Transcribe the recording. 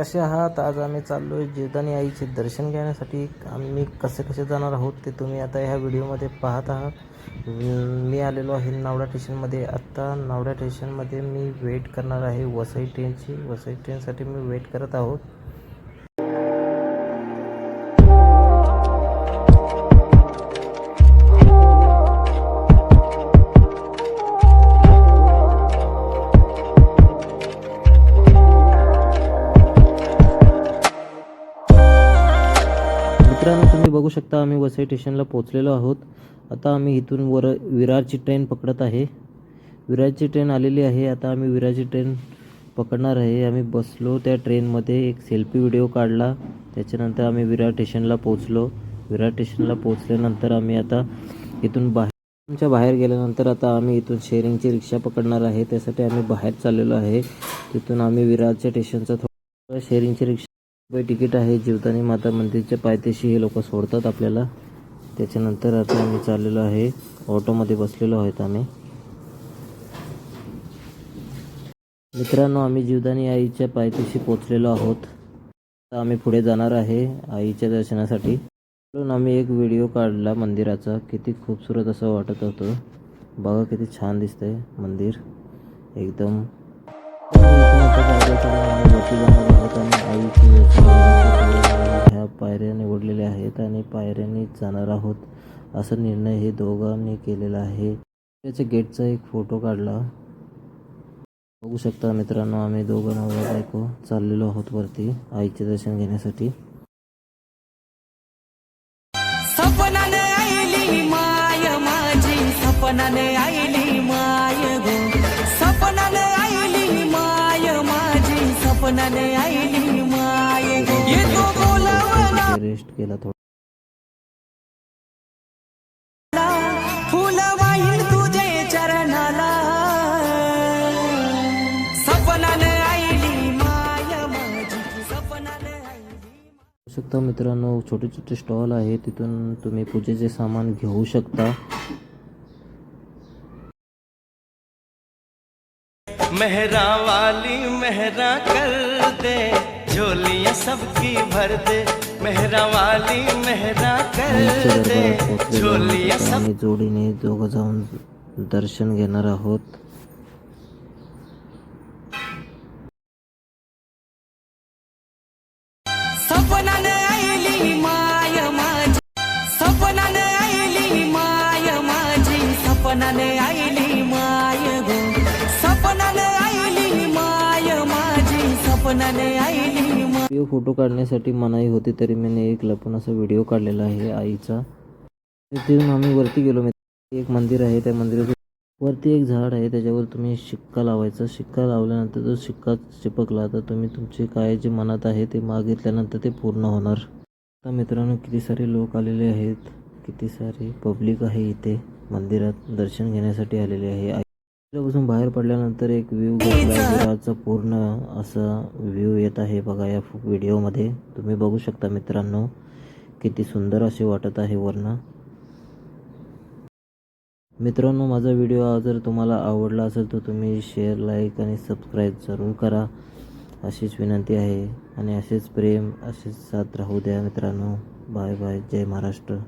कसे आहात? आज आम्ही चाललो आहे जेदानी आईचे दर्शन घेण्यासाठी. आम्ही कसे कसे जाणार आहोत ते तुम्ही आता ह्या व्हिडिओमध्ये पाहत आहात. मी आलेलो आहे नावडा स्टेशनमध्ये आत्ता नावडा स्टेशनमध्ये मी वेट करणार आहे. वसई ट्रेनची वसई ट्रेनसाठी मी वेट करत आहोत. मित्रांनो तुम्ही बघू शकता आम्ही वसई स्टेशनला पोहोचलेलो आहोत. आता आम्ही इथून वर विरारची ट्रेन पकडत आहे. विरारची ट्रेन आलेली आहे. आता आम्ही विरारची ट्रेन पकडणार आहे. आम्ही बसलो त्या ट्रेनमध्ये एक सेल्फी व्हिडिओ काढला. त्याच्यानंतर आम्ही विरार स्टेशनला पोहोचलो. विरार स्टेशनला पोहोचल्यानंतर आम्ही आता इथून बाहेर आमच्या बाहेर गेल्यानंतर आता आम्ही इथून शेअरिंगची रिक्षा पकडणार आहे. त्यासाठी आम्ही बाहेर चाललेलो आहे. तिथून आम्ही विरारच्या स्टेशनचा थोडा शेअरिंगची रिक्षा तिकीट आहे जीवदानी माता मंदिरच्या पायथ्याशी हे लोक सोडतात आपल्याला. त्याच्यानंतर आता आम्ही चाललेलो आहे. ऑटोमध्ये बसलेलो आहोत आम्ही. मित्रांनो आम्ही जीवदानी आईच्या पायथ्याशी पोचलेलो आहोत. आता आम्ही पुढे जाणार आहे आईच्या दर्शनासाठी. म्हणून आम्ही एक व्हिडिओ काढला मंदिराचा. किती खूपसूरत असं वाटत होतं. बघा किती छान दिसतंय मंदिर. एकदम ह्या पायऱ्या निवडलेल्या आहेत आणि पायऱ्यांनीच जाणार आहोत असा निर्णय हे दोघांनी केलेला आहे. त्याच्या गेटचा एक फोटो काढला. बघू शकता मित्रांनो आम्ही दोघं नवरा बायको चाललेलो आहोत वरती आईचे दर्शन घेण्यासाठी. सपनाने आईली माय. येतो बोलावला. रेस्ट केला थोडा. फुल वाहील तुझे चरणाला. सपनाने आईली माय माझी. सपनाने आईली बघू शकता मित्रांनो छोटे छोटे स्टॉल आहे तिथून तुम्ही पूजेचे सामान घेऊ शकता. मेहरा वाली मेहरा कर दे झोलियाँ सबकी भर दे मेहरा वाली मेहरा कर दे झोलियाँ. सब आम्ही जोडीने दोघं जाऊन दर्शन घेणार आहोत सपनाने व्हिडिओ फोटो काढण्यासाठी मनाई होती तरी मी एक लपून असा व्हिडिओ काढलेला आहे आईचा. तिथून आम्ही वरती गेलो. मित्र एक मंदिर आहे. त्या मंदिराच्या वरती एक झाड आहे. त्याच्यावर तुम्ही शिक्का लावायचा. शिक्का लावल्यानंतर जो शिक्का चिपकला तर तुम्ही तुमचे काय जे मनात आहे ते मागितल्यानंतर ते पूर्ण होणार. आता मित्रांनो किती सारे लोक आलेले आहेत. किती सारे पब्लिक आहे इथे. मंदिरात दर्शन घेण्यासाठी आलेले आहे. मंदिरापासून बाहेर पडल्यानंतर एक व्ह्यू घेतला पूर्ण असा व्ह्यू येत आहे बघा या व्हिडिओमध्ये. तुम्ही बघू शकता मित्रांनो किती सुंदर असे वाटत आहे वरनं मित्रांनो माझा व्हिडिओ जर तुम्हाला आवडला असेल तर तुम्ही शेअर लाईक आणि सबस्क्राईब जरूर करा. अशीच विनंती आहे आणि असेच प्रेम असेच साथ राहू द्या मित्रांनो. बाय बाय जय महाराष्ट्र.